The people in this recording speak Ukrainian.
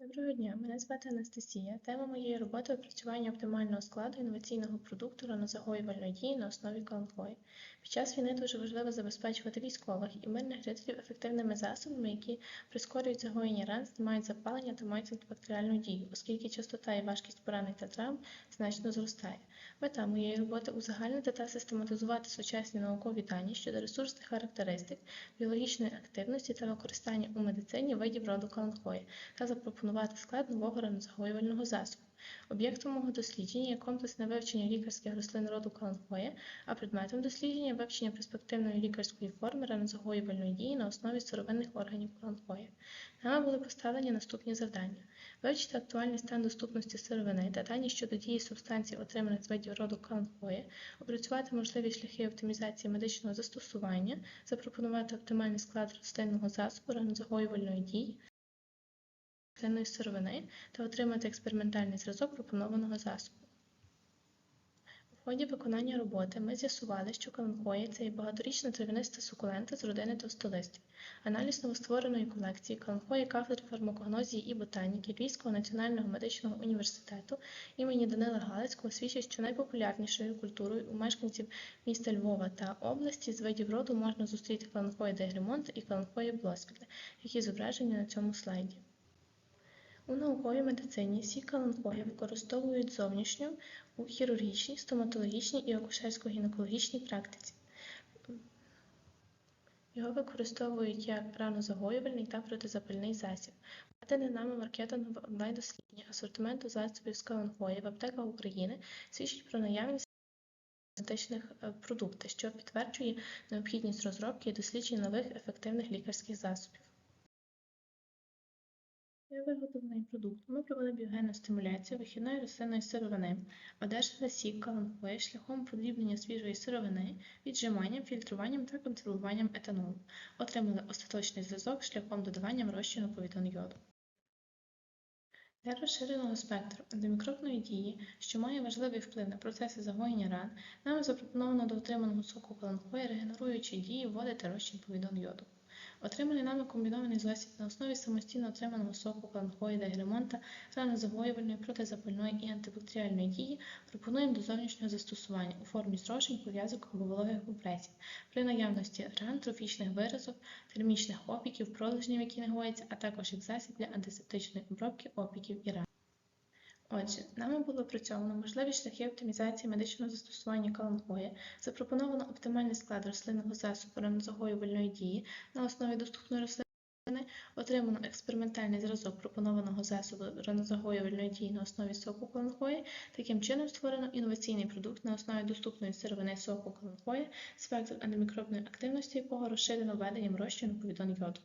Доброго дня, мене звати Анастасія. Тема моєї роботи опрацювання оптимального складу інноваційного продукту ранозагоювальної дії на основі каланхої. Під час війни дуже важливо забезпечувати військових і мирних жителів ефективними засобами, які прискорюють загоєння ран, знімають запалення та мають антибактеріальну дію, оскільки частота і важкість поранень та травм значно зростає. Мета моєї роботи узагальнити та систематизувати сучасні наукові дані щодо ресурсних характеристик, біологічної активності та використання у медицині видів роду каланхої та запропонувати склад нового ранозагоювального засобу. Об'єктом мого дослідження є комплексне вивчення лікарських рослин роду каланхоя, а предметом дослідження вивчення перспективної лікарської форми ранозагоювальної дії на основі сировинних органів каланхоя. Нами були поставлені наступні завдання: вивчити актуальний стан доступності сировини та дані щодо дії субстанцій, отриманих з видів роду каланхоя, опрацювати можливі шляхи оптимізації медичного застосування, запропонувати оптимальний склад рослинного засобу ранозагоювальної дії рослинної сировини та отримати експериментальний зразок пропонованого засобу. У ході виконання роботи ми з'ясували, що каланхоя – це є багаторічна трав'яниста сукулента з родини товстолистів. Аналіз новоствореної колекції каланхої кафедри фармакогнозії і ботаніки Львівського національного медичного університету імені Данила Галицького свідчить, що найпопулярнішою культурою у мешканців міста Львова та області з видів роду можна зустріти каланхої дегремонта і каланхої блосвіта, які зображені на цьому слайді. У науковій медицині всі каланхої використовують зовнішньо у хірургічній, стоматологічній і акушерсько-гінекологічній практиці. Його використовують як ранозагоювальний та протизапальний засіб. Проведене нами маркетингове онлайн-дослідження асортименту засобів з каланхої в аптеках України свідчить про наявність косметичних продуктів, що підтверджує необхідність розробки і дослідження нових ефективних лікарських засобів. Для виготовлення продукту ми провели біогенну стимуляцію вихідної рослинної сировини, одержали сік каланхої шляхом подрібнення свіжої сировини, віджиманням, фільтруванням та консервуванням етанолу. Отримали остаточний зразок шляхом додавання розчину повідон йоду. Для розширеного спектру антимікробної дії, що має важливий вплив на процеси загоєння ран, нам запропоновано до отриманого соку каланхої регенеруючі дії вводити розчин повідон йоду. Отриманий нами комбінований засіб на основі самостійно отриманого соку каланхої дегремонта, ранозагоювальної, протизапальної і антибактеріальної дії пропонуємо до зовнішнього застосування у формі зрошень, пов'язок або вологих компресій, при наявності ран, трофічних виразок, термічних опіків, пролежнів, які не гояться, а також як засіб для антисептичної обробки опіків і ран. Отже, нами було опрацьовано можливі шляхи оптимізації медичного застосування каланхої, запропоновано оптимальний склад рослинного засобу ранозагоювальної дії на основі доступної рослини, отримано експериментальний зразок пропонованого засобу ранозагоювальної дії на основі соку каланхої, таким чином створено інноваційний продукт на основі доступної сировини соку каланхої, спектр антимікробної активності якого розширено введенням розчину повідон йоду.